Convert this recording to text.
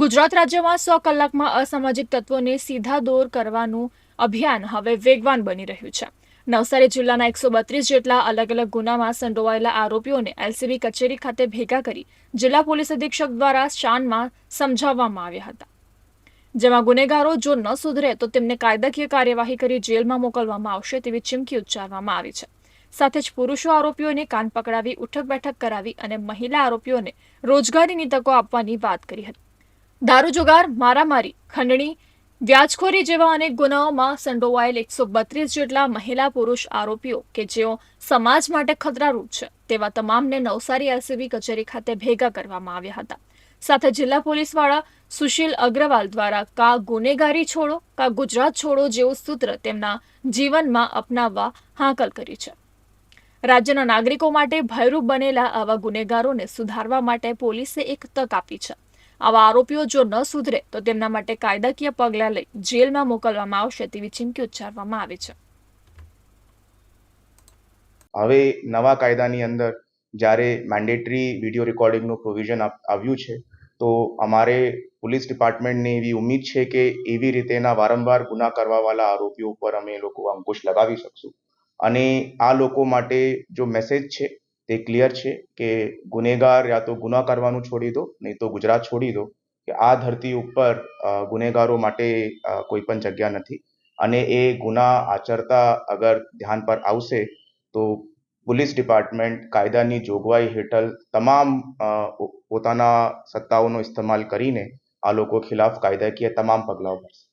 ગુજરાત રાજ્યમાં સો કલાકમાં અસામાજિક તત્વોને સીધા દોર કરવાનું અભિયાન હવે વેગવાન બની રહ્યું છે. નવસારી જિલ્લાના એકસો બત્રીસ જેટલા અલગ અલગ ગુનામાં સંડોવાયેલા આરોપીઓને એલસીબી કચેરી ખાતે ભેગા કરી જિલ્લા પોલીસ અધિક્ષક દ્વારા શાનમાં સમજાવવામાં આવ્યા હતા. જેમાં ગુનેગારો જો ન સુધરે તો તેમને કાયદાકીય કાર્યવાહી કરી જેલમાં મોકલવામાં આવશે તેવી ચીમકી ઉચ્ચારવામાં આવી છે. સાથે જ પુરુષો આરોપીઓને કાન પકડાવી ઉઠક બેઠક કરાવી અને મહિલા આરોપીઓને રોજગારીની તકો આપવાની વાત કરી હતી. દારૂ જુગાર, મારામારી, ખંડણી, વ્યાજખોરી જેવા અનેક ગુનાઓમાં સંડોવાયેલ એકસો બત્રીસ જેટલા મહિલા પુરુષ આરોપીઓ કે જેઓ સમાજ માટે ખતરારૂપ છે તેવા તમામને નવસારી એલસીબી કચેરી ખાતે ભેગા કરવામાં આવ્યા હતા. સાથે જિલ્લા પોલીસવાળા સુશીલ અગ્રવાલ દ્વારા કા ગુનેગારી છોડો, કા ગુજરાત છોડો જેવું સૂત્ર તેમના જીવનમાં અપનાવવા હાંકલ કરી છે. રાજ્યના નાગરિકો માટે ભયરૂપ બનેલા આવા ગુનેગારોને સુધારવા માટે પોલીસે એક તક આપી છે. આવા આરોપીઓ જો ન સુધરે, તો તેમના માટે કાયદાકીય પગલાં લઈ જેલમાં મોકલવામાં આવશે તેવી ચીમકી ઉચ્ચારવામાં આવી છે. હવે નવા કાયદાની અંદર જ્યારે મેન્ડેટરી વીડિયો રેકોર્ડિંગનું પ્રોવિઝન આવ્યું છે, તો અમારે પોલીસ ડિપાર્ટમેન્ટને એવી ઉમ્મીદ છે કે એવી રીતેના વારંવાર ગુના કરવાવાળા આરોપીઓ ઉપર અમે લોકો અંકુશ લગાવી શકશું. અને આ લોકો માટે જો મેસેજ છે તે ક્લિયર છે કે ગુનેગાર યા તો ગુના કરવાનું છોડી દો, નહીં તો ગુજરાત છોડી દો, કે આ ધરતી ઉપર ગુનેગારો માટે કોઈ પણ જગ્યા નથી. અને એ ગુના આચરતા અગર ધ્યાન પર આવશે, તો પોલીસ ડિપાર્ટમેન્ટ કાયદાની જોગવાઈ હેઠળ તમામ પોતાના સત્તાઓનો ઇસ્તેમાલ કરીને આ લોકો ખિલાફ કાયદાકીય તમામ પગલાઓ ભરશે.